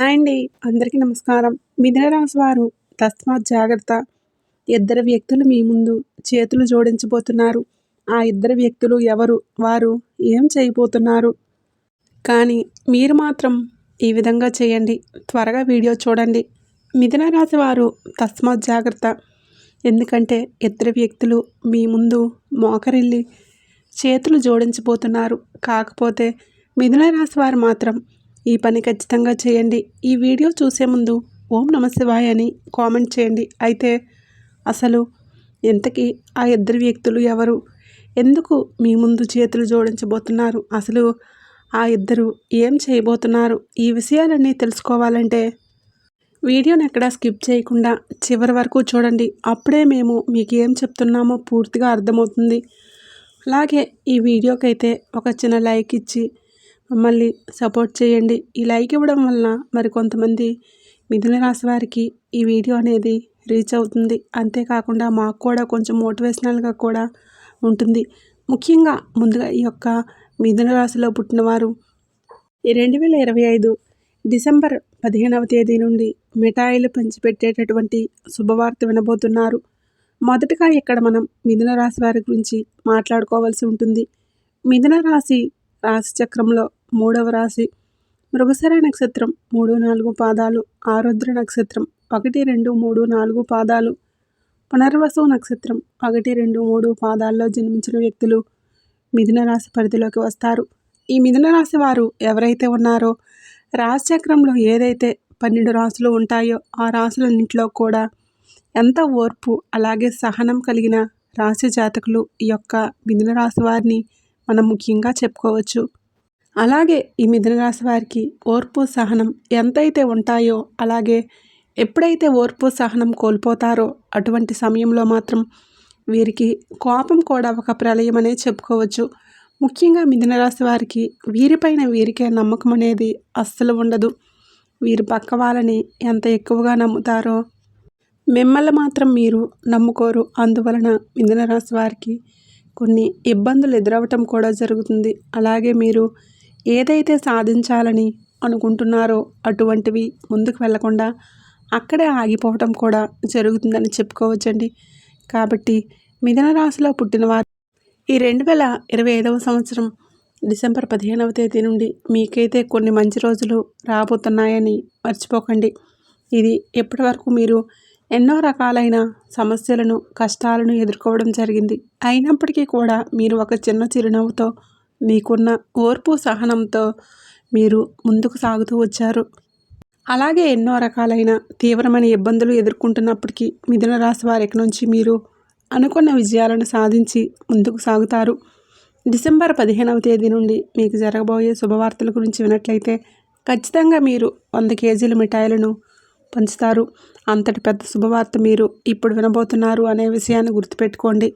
అండి అందరికీ నమస్కారం. మిథునరాశి వారు తస్మాత్ జాగ్రత్త. ఇద్దరు వ్యక్తులు మీ ముందు చేతులు జోడించబోతున్నారు. ఆ ఇద్దరు వ్యక్తులు ఎవరు? వారు ఏం చేయబోతున్నారు? కానీ మీరు మాత్రం ఈ విధంగా చేయండి. త్వరగా వీడియో చూడండి. మిథునరాశి వారు తస్మాత్ జాగ్రత్త. ఎందుకంటే ఇద్దరు వ్యక్తులు మీ ముందు మోకరిల్లి చేతులు జోడించబోతున్నారు. కాకపోతే మిథున రాశి వారు మాత్రం ఈ పని ఖచ్చితంగా చేయండి. ఈ వీడియో చూసే ముందు ఓం నమశివాయ అని కామెంట్ చేయండి. అయితే అసలు ఎంతకీ ఆ ఇద్దరు వ్యక్తులు ఎవరు? ఎందుకు మీ ముందు చేతులు జోడించబోతున్నారు? అసలు ఆ ఇద్దరు ఏం చేయబోతున్నారు? ఈ విషయాలన్నీ తెలుసుకోవాలంటే వీడియోని ఎక్కడా స్కిప్ చేయకుండా చివరి వరకు చూడండి. అప్పుడే మేము మీకు ఏం చెప్తున్నామో పూర్తిగా అర్థమవుతుంది. అలాగే ఈ వీడియోకైతే ఒక చిన్న లైక్ ఇచ్చి మమ్మల్ని సపోర్ట్ చేయండి. ఈ లైక్ ఇవ్వడం వలన మరి కొంతమంది మిథున రాశి వారికి ఈ వీడియో అనేది రీచ్ అవుతుంది. అంతేకాకుండా మాకు కూడా కొంచెం మోటివేషనల్గా కూడా ఉంటుంది. ముఖ్యంగా ముందుగా ఈ యొక్క మిథున రాశిలో పుట్టినవారు రెండు వేల ఇరవై ఐదు డిసెంబర్ పదిహేనవ తేదీ నుండి మిఠాయిలు పంచిపెట్టేటటువంటి శుభవార్త వినబోతున్నారు. మొదటగా ఇక్కడ మనం మిథున రాశి వారి గురించి మాట్లాడుకోవాల్సి ఉంటుంది. మిథున రాశి రాశి చక్రంలో మూడవ రాశి. మృగశర నక్షత్రం మూడు నాలుగు పాదాలు ఆరుద్ర నక్షత్రం ఒకటి రెండు మూడు నాలుగు పాదాలు పునర్వసు నక్షత్రం ఒకటి రెండు మూడు పాదాల్లో జన్మించిన వ్యక్తులు మిథున రాశి పరిధిలోకి వస్తారు. ఈ మిథున రాశి వారు ఎవరైతే ఉన్నారో రాశిచక్రంలో ఏదైతే పన్నెండు రాశులు ఉంటాయో ఆ రాసులన్నింటిలో కూడా ఎంత ఓర్పు అలాగే సహనం కలిగిన రాశి జాతకులు ఈ యొక్క మిథున రాశి వారిని మనం ముఖ్యంగా చెప్పుకోవచ్చు. అలాగే ఈ మిథున రాశి వారికి ఓర్పు సహనం ఎంతైతే ఉంటాయో అలాగే ఎప్పుడైతే ఓర్పు సహనం కోల్పోతారో అటువంటి సమయంలో మాత్రం వీరికి కోపం కూడా ఒక ప్రళయం అనే చెప్పుకోవచ్చు. ముఖ్యంగా మిథున రాశి వారికి వీరిపైన వీరికే నమ్మకం అనేది అస్సలు ఉండదు. వీరు పక్క వాళ్ళని ఎంత ఎక్కువగా నమ్ముతారో మిమ్మల్ని మాత్రం మీరు నమ్ముకోరు. అందువలన మిథున రాశి వారికి కొన్ని ఇబ్బందులు ఎదురవటం కూడా జరుగుతుంది. అలాగే మీరు ఏదైతే సాధించాలని అనుకుంటున్నారో అటువంటివి ముందుకు వెళ్ళకుండా అక్కడే ఆగిపోవటం కూడా జరుగుతుందని చెప్పుకోవచ్చండి. కాబట్టి మిథున రాశిలో పుట్టినవారు ఈ రెండు వేల ఇరవై ఐదవ సంవత్సరం డిసెంబర్ పదిహేనవ తేదీ నుండి మీకైతే కొన్ని మంచి రోజులు రాబోతున్నాయని మర్చిపోకండి. ఇది ఇప్పటి వరకు మీరు ఎన్నో రకాలైన సమస్యలను కష్టాలను ఎదుర్కోవడం జరిగింది. అయినప్పటికీ కూడా మీరు ఒక చిన్న చిరునవ్వుతో మీకున్న ఓర్పు సహనంతో మీరు ముందుకు సాగుతూ వచ్చారు. అలాగే ఎన్నో రకాలైన తీవ్రమైన ఇబ్బందులు ఎదుర్కొంటున్నప్పటికీ మిథున రాశి వారికి నుంచి మీరు అనుకున్న విజయాలను సాధించి ముందుకు సాగుతారు. డిసెంబర్ పదిహేనవ తేదీ నుండి మీకు జరగబోయే శుభవార్తల గురించి వినట్లయితే ఖచ్చితంగా మీరు వంద కేజీల మిఠాయిలను పంచుతారు. అంతటి పెద్ద శుభవార్త మీరు ఇప్పుడు వినబోతున్నారు అనే విషయాన్ని గుర్తుపెట్టుకోండి.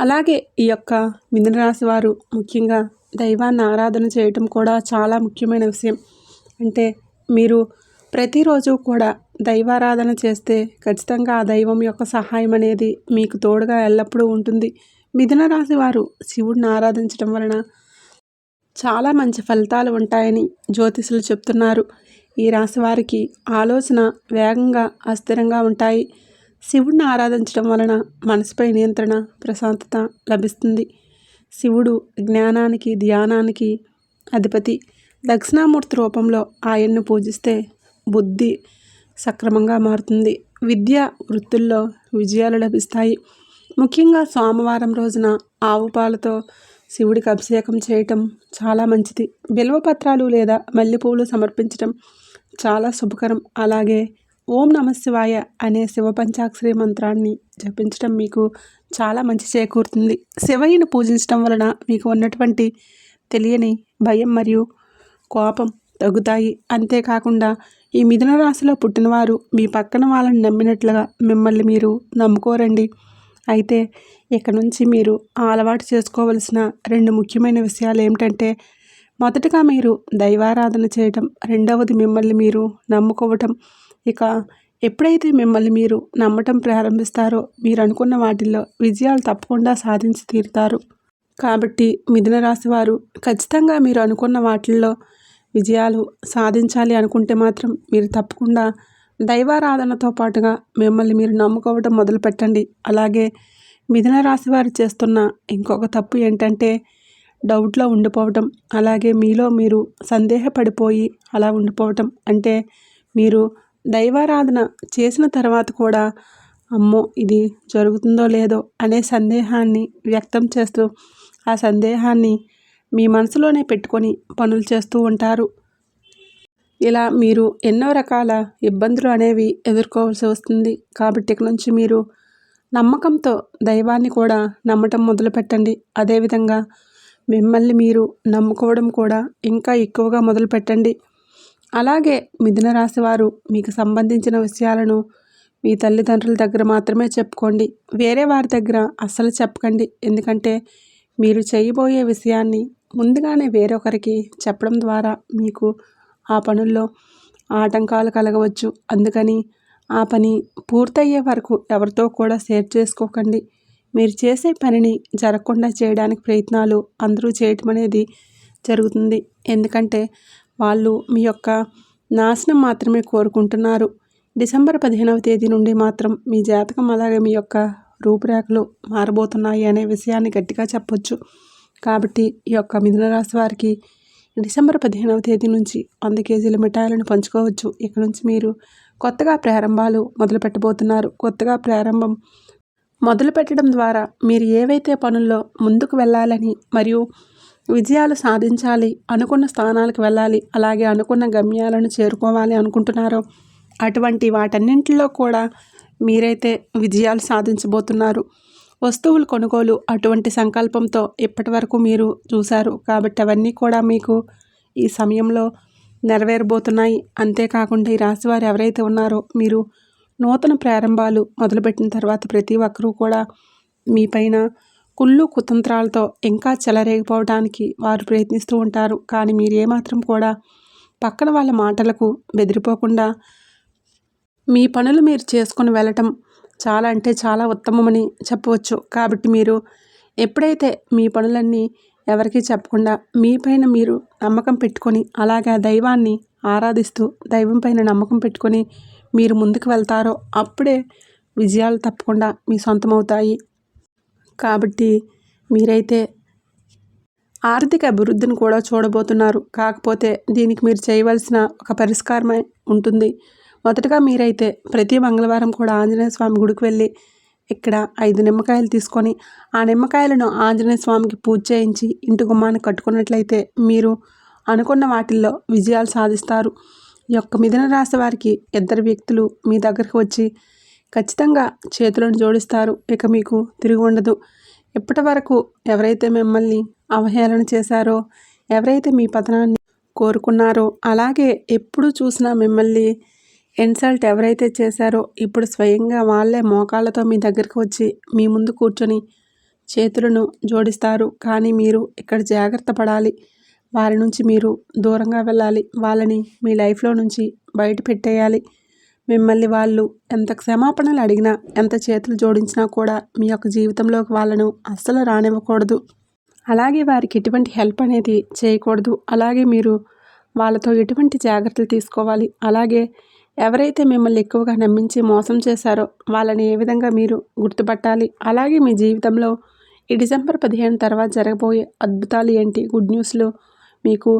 అలాగే ఈ యొక్క మిథున రాశి వారు ముఖ్యంగా దైవాన్ని ఆరాధన చేయటం కూడా చాలా ముఖ్యమైన విషయం. అంటే మీరు ప్రతిరోజు కూడా దైవారాధన చేస్తే ఖచ్చితంగా ఆ దైవం యొక్క సహాయం అనేది మీకు తోడుగా ఎల్లప్పుడూ ఉంటుంది. మిథున రాశి వారు శివుడిని ఆరాధించడం వలన చాలా మంచి ఫలితాలు ఉంటాయని జ్యోతిషులు చెప్తున్నారు. ఈ రాశి వారికి ఆలోచన వేగంగా అస్థిరంగా ఉంటాయి. శివుడిని ఆరాధించడం వలన మనసుపై నియంత్రణ ప్రశాంతత లభిస్తుంది. శివుడు జ్ఞానానికి ధ్యానానికి అధిపతి. దక్షిణామూర్తి రూపంలో ఆయన్ను పూజిస్తే బుద్ధి సక్రమంగా మారుతుంది. విద్య వృత్తుల్లో విజయాలు లభిస్తాయి. ముఖ్యంగా సోమవారం రోజున ఆవు పాలతో శివుడికి అభిషేకం చేయటం చాలా మంచిది. బిల్వపత్రాలు లేదా మల్లెపూలు సమర్పించటం చాలా శుభకరం. అలాగే ఓం నమ శివాయ అనే శివ పంచాక్షరి మంత్రాన్ని జపించడం మీకు చాలా మంచి చేకూరుతుంది. శివయ్యను పూజించడం వలన మీకు ఉన్నటువంటి తెలియని భయం మరియు కోపం తగ్గుతాయి. అంతేకాకుండా ఈ మిథున రాశిలో పుట్టినవారు మీ పక్కన వాళ్ళని నమ్మినట్లుగా మిమ్మల్ని మీరు నమ్ముకోరండి. అయితే ఇక నుంచి మీరు అలవాటు చేసుకోవలసిన రెండు ముఖ్యమైన విషయాలు ఏమిటంటే మొదటగా మీరు దైవారాధన చేయటం రెండవది మిమ్మల్ని మీరు నమ్ముకోవటం ఇక ఎప్పుడైతే మిమ్మల్ని మీరు నమ్మటం ప్రారంభిస్తారో మీరు అనుకున్న వాటిల్లో విజయాలు తప్పకుండా సాధించి తీరుతారు. కాబట్టి మిథున రాశి వారు ఖచ్చితంగా మీరు అనుకున్న వాటిల్లో విజయాలు సాధించాలి అనుకుంటే మాత్రం మీరు తప్పకుండా దైవారాధనతో పాటుగా మిమ్మల్ని మీరు నమ్ముకోవడం మొదలుపెట్టండి. అలాగే మిథున రాశి వారు చేస్తున్న ఇంకొక తప్పు ఏంటంటే డౌట్లో ఉండిపోవటం అలాగే మీలో మీరు సందేహపడిపోయి అలా ఉండిపోవటం. అంటే మీరు దైవారాధన చేసిన తర్వాత కూడా అమ్మో ఇది జరుగుతుందో లేదో అనే సందేహాన్ని వ్యక్తం చేస్తూ ఆ సందేహాన్ని మీ మనసులోనే పెట్టుకొని పనులు చేస్తూ ఉంటారు. ఇలా మీరు ఎన్నో రకాల ఇబ్బందులు అనేవి ఎదుర్కోవాల్సి వస్తుంది. కాబట్టి ఇక నుంచి మీరు నమ్మకంతో దైవాన్ని కూడా నమ్మటం మొదలుపెట్టండి అదేవిధంగా మిమ్మల్ని మీరు నమ్ముకోవడం కూడా ఇంకా ఎక్కువగా మొదలుపెట్టండి అలాగే మిథున రాశి వారు మీకు సంబంధించిన విషయాలను మీ తల్లిదండ్రుల దగ్గర మాత్రమే చెప్పుకోండి. వేరే వారి దగ్గర అస్సలు చెప్పకండి. ఎందుకంటే మీరు చేయబోయే విషయాన్ని ముందుగానే వేరొకరికి చెప్పడం ద్వారా మీకు ఆ పనుల్లో ఆటంకాలు కలగవచ్చు. అందుకని ఆ పని పూర్తయ్యే వరకు ఎవరితో కూడా షేర్ చేసుకోకండి. మీరు చేసే పనిని జరగకుండా చేయడానికి ప్రయత్నాలు అందరూ చేయటం అనేది జరుగుతుంది. ఎందుకంటే వాళ్ళు మీ యొక్క నాశనం మాత్రమే కోరుకుంటున్నారు. డిసెంబర్ పదిహేనవ తేదీ నుండి మాత్రం మీ జాతకం అలాగే మీ యొక్క రూపురేఖలు మారబోతున్నాయి అనే విషయాన్ని గట్టిగా చెప్పొచ్చు. కాబట్టి ఈ యొక్క మిథున రాశి వారికి డిసెంబర్ పదిహేనవ తేదీ నుంచి వంద కేజీల మిఠాయిలను పంచుకోవచ్చు. ఇక నుంచి మీరు కొత్తగా ప్రారంభాలు మొదలు పెట్టబోతున్నారు. కొత్తగా ప్రారంభం మొదలు పెట్టడం ద్వారా మీరు ఏవైతే పనుల్లో ముందుకు వెళ్ళాలని మరియు విజయాలు సాధించాలి అనుకున్న స్థానాలకు వెళ్ళాలి అలాగే అనుకున్న గమ్యాలను చేరుకోవాలి అనుకుంటున్నారో అటువంటి వాటన్నింటిలో కూడా మీరైతే విజయాలు సాధించబోతున్నారు. వస్తువులు కొనుగోలు అటువంటి సంకల్పంతో ఇప్పటి వరకు మీరు చూశారు కాబట్టి అవన్నీ కూడా మీకు ఈ సమయంలో నెరవేరబోతున్నాయి. అంతేకాకుండా ఈ రాశివారు ఎవరైతే ఉన్నారో మీరు నూతన ప్రారంభాలు మొదలుపెట్టిన తర్వాత ప్రతి ఒక్కరూ కూడా మీ పైన కుళ్ళు కుతంత్రాలతో ఇంకా చెలరేగిపోవడానికి వారు ప్రయత్నిస్తూ ఉంటారు. కానీ మీరు ఏమాత్రం కూడా పక్కన వాళ్ళ మాటలకు బెదిరిపోకుండా మీ పనులు మీరు చేసుకుని వెళ్ళటం చాలా అంటే చాలా ఉత్తమమని చెప్పవచ్చు. కాబట్టి మీరు ఎప్పుడైతే మీ పనులన్నీ ఎవరికీ చెప్పకుండా మీ పైన మీరు నమ్మకం పెట్టుకొని అలాగే దైవాన్ని ఆరాధిస్తూ దైవం పైన నమ్మకం పెట్టుకొని మీరు ముందుకు వెళ్తారో అప్పుడే విజయాలు తప్పకుండా మీ సొంతమవుతాయి. కాబట్టి మీరైతే ఆర్థిక అభివృద్ధిని కూడా చూడబోతున్నారు. కాకపోతే దీనికి మీరు చేయవలసిన ఒక పరిష్కారమే ఉంటుంది. మొదటగా మీరైతే ప్రతి మంగళవారం కూడా ఆంజనేయ స్వామి గుడికి వెళ్ళి ఇక్కడ ఐదు నిమ్మకాయలు తీసుకొని ఆ నిమ్మకాయలను ఆంజనేయ స్వామికి పూజ చేయించి ఇంటి గుమ్మాన్ని కట్టుకున్నట్లయితే మీరు అనుకున్న వాటిల్లో విజయాలు సాధిస్తారు. ఈ యొక్క మిథున రాశి వారికి ఇద్దరు వ్యక్తులు మీ దగ్గరకు వచ్చి ఖచ్చితంగా చేతులను జోడిస్తారు. ఇక మీకు తిరిగి ఉండదు. ఇప్పటి వరకు ఎవరైతే మిమ్మల్ని అవహేళన చేశారో ఎవరైతే మీ పతనాన్ని కోరుకున్నారో అలాగే ఎప్పుడు చూసినా మిమ్మల్ని ఇన్సల్ట్ ఎవరైతే చేశారో ఇప్పుడు స్వయంగా వాళ్ళే మోకాళ్ళతో మీ దగ్గరికి వచ్చి మీ ముందు కూర్చొని చేతులను జోడిస్తారు. కానీ మీరు ఇక్కడ జాగ్రత్త పడాలి. వారి నుంచి మీరు దూరంగా వెళ్ళాలి. వాళ్ళని మీ లైఫ్లో నుంచి బయట పెట్టేయాలి. మిమ్మల్ని వాళ్ళు ఎంత క్షమాపణలు అడిగినా ఎంత చేతులు జోడించినా కూడా మీ యొక్క జీవితంలోకి వాళ్ళను అస్సలు రానివ్వకూడదు. అలాగే వారికి ఎటువంటి హెల్ప్ అనేది చేయకూడదు. అలాగే మీరు వాళ్ళతో ఎటువంటి జాగ్రత్తలు తీసుకోవాలి? అలాగే ఎవరైతే మిమ్మల్ని ఎక్కువగా నమ్మించి మోసం చేశారో వాళ్ళని ఏ విధంగా మీరు గుర్తుపట్టాలి? అలాగే మీ జీవితంలో ఈ డిసెంబర్ పదిహేను తర్వాత జరగబోయే అద్భుతాలు ఏంటి? గుడ్ న్యూస్లు మీకు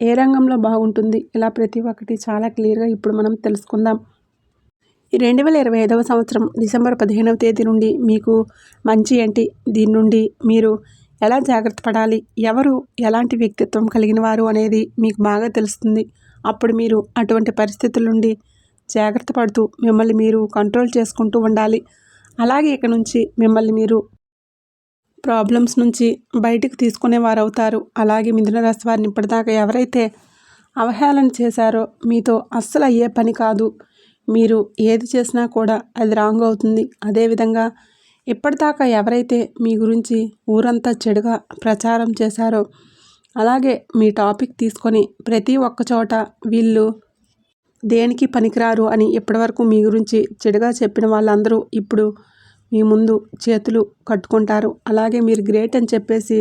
ఏ రంగంలో బాగుంటుంది? ఇలా ప్రతి ఒక్కటి చాలా క్లియర్గా ఇప్పుడు మనం తెలుసుకుందాం. రెండు వేల ఇరవై ఐదవ సంవత్సరం డిసెంబర్ పదిహేనవ తేదీ నుండి మీకు మంచి ఏంటి? దీని నుండి మీరు ఎలా జాగ్రత్త పడాలి? ఎవరు ఎలాంటి వ్యక్తిత్వం కలిగిన వారు అనేది మీకు బాగా తెలుస్తుంది. అప్పుడు మీరు అటువంటి పరిస్థితుల నుండి జాగ్రత్త పడుతూ మిమ్మల్ని మీరు కంట్రోల్ చేసుకుంటూ ఉండాలి. అలాగే ఇక నుంచి మిమ్మల్ని మీరు ప్రాబ్లమ్స్ నుంచి బయటకు తీసుకునేవారు అవుతారు అలాగే మిథున రాశి వారిని ఇప్పటిదాకా ఎవరైతే అవహేళన చేశారో మీతో అస్సలు అయ్యే పని కాదు. మీరు ఏది చేసినా కూడా అది రాంగ్ అవుతుంది. అదేవిధంగా ఇప్పటిదాకా ఎవరైతే మీ గురించి ఊరంతా చెడుగా ప్రచారం చేశారో అలాగే మీ టాపిక్ తీసుకొని ప్రతి ఒక్క చోట వీళ్ళు దేనికి పనికిరారు అని ఇప్పటివరకు మీ గురించి చెడుగా చెప్పిన వాళ్ళందరూ ఇప్పుడు మీ ముందు చేతులు కట్టుకుంటారు. అలాగే మీరు గ్రేట్ అని చెప్పేసి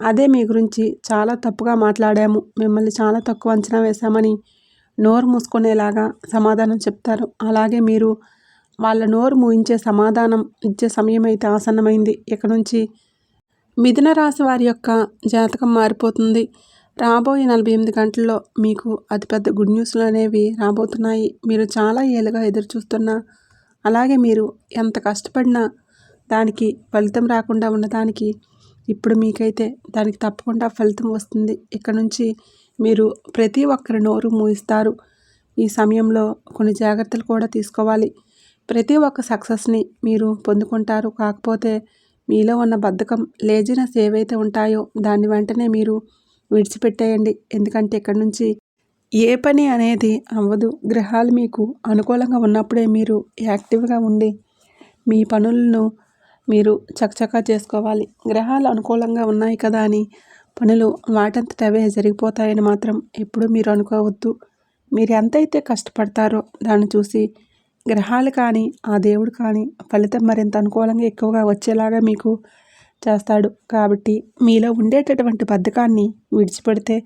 అదే మీ గురించి చాలా తప్పుగా మాట్లాడాము. మిమ్మల్ని చాలా తక్కువ అంచనా వేశామని నోరు మూసుకునేలాగా సమాధానం చెప్తారు. అలాగే మీరు వాళ్ళ నోరు మూయించే సమాధానం ఇచ్చే సమయం అయితే ఆసన్నమైంది. ఇక నుంచి మిథున రాశి వారి యొక్క జాతకం మారిపోతుంది. రాబోయే నలభై ఎనిమిది గంటల్లో మీకు అతిపెద్ద గుడ్ న్యూస్లు అనేవి రాబోతున్నాయి. మీరు చాలా ఏళ్ళుగా ఎదురు చూస్తున్నా అలాగే మీరు ఎంత కష్టపడినా దానికి ఫలితం రాకుండా ఉన్నదానికి ఇప్పుడు మీకైతే దానికి తప్పకుండా ఫలితం వస్తుంది. ఇక్కడ నుంచి మీరు ప్రతి ఒక్కరి నోరు మూయిస్తారు. ఈ సమయంలో కొన్ని జాగ్రత్తలు కూడా తీసుకోవాలి. ప్రతి ఒక్క సక్సెస్ని మీరు పొందుకుంటారు. కాకపోతే మీలో ఉన్న బద్ధకం లేజినెస్ ఏవైతే ఉంటాయో దాన్ని వెంటనే మీరు విడిచిపెట్టేయండి. ఎందుకంటే ఇక్కడ నుంచి ఏ పని అనేది అవ్వదు. గ్రహాలు మీకు అనుకూలంగా ఉన్నప్పుడే మీరు యాక్టివ్గా ఉండి మీ పనులను మీరు చకచకా చేసుకోవాలి. గ్రహాలు అనుకూలంగా ఉన్నాయి కదా అని పనులు వాటంతటవే జరిగిపోతాయని మాత్రం ఎప్పుడూ మీరు అనుకోవద్దు. మీరు ఎంతైతే కష్టపడతారో దాన్ని చూసి గ్రహాలు కానీ ఆ దేవుడు కానీ ఫలితం మరింత అనుకూలంగా ఎక్కువగా వచ్చేలాగా మీకు చేస్తాడు. కాబట్టి మీలో ఉండేటటువంటి బద్ధకాన్ని విడిచిపెడితే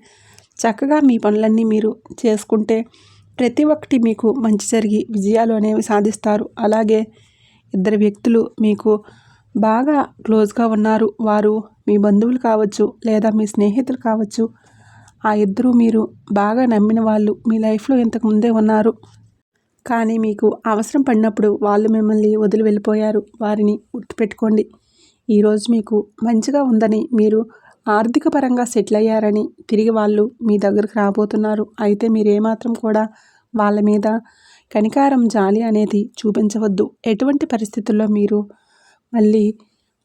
చక్కగా మీ పనులన్నీ మీరు చేసుకుంటే ప్రతి ఒక్కటి మీకు మంచి జరిగి విజయాలు అనేవి సాధిస్తారు. అలాగే ఇద్దరు వ్యక్తులు మీకు బాగా క్లోజ్గా ఉన్నారు. వారు మీ బంధువులు కావచ్చు లేదా మీ స్నేహితులు కావచ్చు ఆ ఇద్దరు మీరు బాగా నమ్మిన వాళ్ళు మీ లైఫ్లో ఇంతకు ముందే ఉన్నారు. కానీ మీకు అవసరం పడినప్పుడు వాళ్ళు మిమ్మల్ని వదిలి వెళ్ళిపోయారు. వారిని గుర్తుపెట్టుకోండి. ఈరోజు మీకు మంచిగా ఉందని మీరు ఆర్థిక పరంగా సెటిల్ అయ్యారని తిరిగి వాళ్ళు మీ దగ్గరకు రాబోతున్నారు. అయితే మీరు ఏమాత్రం కూడా వాళ్ళ మీద కనికారం జాలి అనేది చూపించవద్దు. ఎటువంటి పరిస్థితుల్లో మీరు మళ్ళీ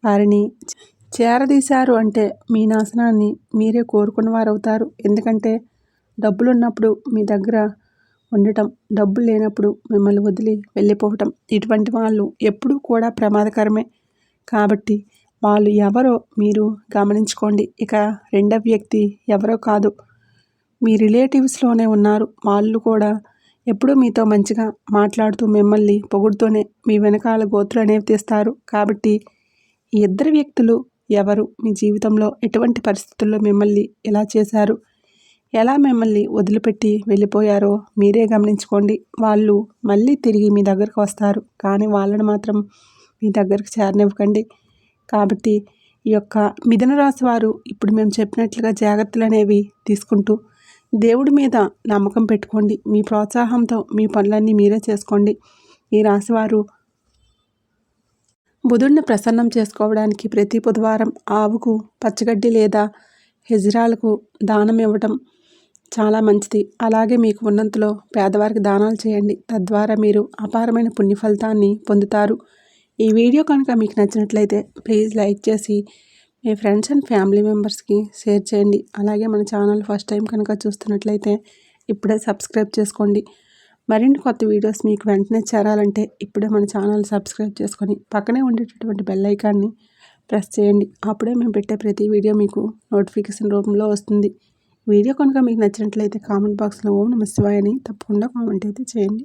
వారిని చేరదీశారు అంటే మీ నాశనాన్ని మీరే కోరుకున్న వారు అవుతారు ఎందుకంటే డబ్బులు ఉన్నప్పుడు మీ దగ్గర ఉండటం డబ్బులు లేనప్పుడు మిమ్మల్ని వదిలి వెళ్ళిపోవటం ఇటువంటి వాళ్ళు ఎప్పుడూ కూడా ప్రమాదకరమే. కాబట్టి వాళ్ళు ఎవరో మీరు గమనించుకోండి. ఇక రెండవ వ్యక్తి ఎవరో కాదు. మీ రిలేటివ్స్లోనే ఉన్నారు. వాళ్ళు కూడా ఎప్పుడూ మీతో మంచిగా మాట్లాడుతూ మిమ్మల్ని పొగుడుతూనే మీ వెనకాల గోతులు అనేవి తీస్తారు. కాబట్టి ఈ ఇద్దరు వ్యక్తులు ఎవరు? మీ జీవితంలో ఎటువంటి పరిస్థితుల్లో మిమ్మల్ని ఎలా చేశారు? ఎలా మిమ్మల్ని వదిలిపెట్టి వెళ్ళిపోయారో మీరే గమనించుకోండి. వాళ్ళు మళ్ళీ తిరిగి మీ దగ్గరకు వస్తారు. కానీ వాళ్ళని మాత్రం మీ దగ్గరకు చేరనివ్వకండి. కాబట్టి ఈ యొక్క మిథున రాశి వారు ఇప్పుడు మేము చెప్పినట్లుగా జాగ్రత్తలు అనేవి తీసుకుంటూ దేవుడి మీద నమ్మకం పెట్టుకోండి. మీ ప్రోత్సాహంతో మీ పనులన్నీ మీరే చేసుకోండి. ఈ రాశివారు బుధుడిని ప్రసన్నం చేసుకోవడానికి ప్రతి బుధవారం ఆవుకు పచ్చగడ్డి లేదా హెజిరాలకు దానం ఇవ్వటం చాలా మంచిది. అలాగే మీకు ఉన్నంతలో పేదవారికి దానాలు చేయండి. తద్వారా మీరు అపారమైన పుణ్య ఫలితాన్ని పొందుతారు. ఈ వీడియో కనుక మీకు నచ్చినట్లయితే ప్లీజ్ లైక్ చేసి మీ ఫ్రెండ్స్ అండ్ ఫ్యామిలీ మెంబర్స్కి షేర్ చేయండి. అలాగే మన ఛానల్ ఫస్ట్ టైం కనుక చూస్తున్నట్లయితే ఇప్పుడే సబ్స్క్రైబ్ చేసుకోండి. మరిన్ని కొత్త వీడియోస్ మీకు వెంటనే చేరాలంటే ఇప్పుడే మన ఛానల్ సబ్స్క్రైబ్ చేసుకొని పక్కనే ఉండేటటువంటి బెల్ ఐకాన్ని ప్రెస్ చేయండి. అప్పుడే మేము పెట్టే ప్రతి వీడియో మీకు నోటిఫికేషన్ రూపంలో వస్తుంది. వీడియో కనుక మీకు నచ్చినట్లయితే కామెంట్ బాక్స్లో ఓం నమ శివాయని తప్పకుండా కామెంట్ అయితే చేయండి.